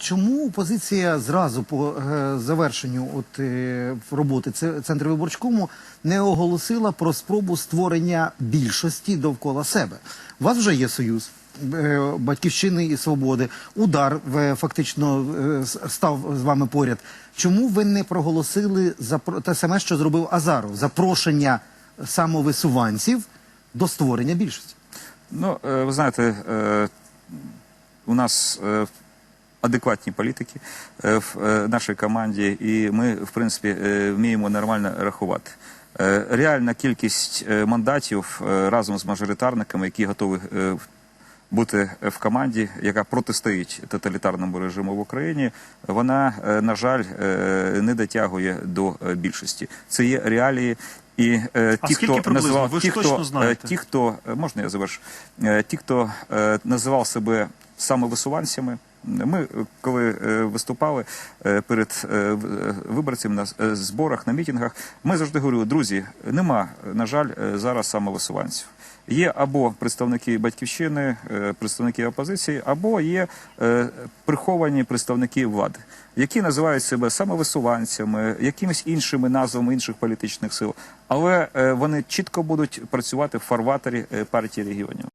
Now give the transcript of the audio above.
Чому опозиція зразу по е, завершенню от, е, роботи це- Центру виборчкому не оголосила про спробу створення більшості довкола себе? У вас вже є союз е, батьківщини і свободи. Удар фактично став з вами поряд. Чому ви не проголосили запро- те саме, що зробив Азаров? Запрошення самовисуванців до створення більшості? Ну, ви знаєте, у нас е, адекватні політики е, в е, нашій команді, і ми, в принципі, е, вміємо нормально рахувати. Реальна кількість мандатів разом з мажоритарниками, які готові бути в команді, яка протистоїть тоталітарному режиму в Україні, вона, на жаль, не дотягує до більшості. Це є реалії. І е, ті, хто приблизно? називав Ви ж ті, точно хто, знаєте. ті, хто можна я завершу? Ті, хто е, називав себе самовисуванцями. Ми, е, коли е, виступали е, перед виборцями на зборах, на мітингах, ми завжди говорили, друзі, нема, на жаль, зараз самовисуванців. Є або представники батьківщини, представники опозиції, або є приховані представники влади, які називають себе самовисуванцями, якимись іншими назвами інших політичних сил, але вони чітко будуть працювати в фарватері партії регіонів.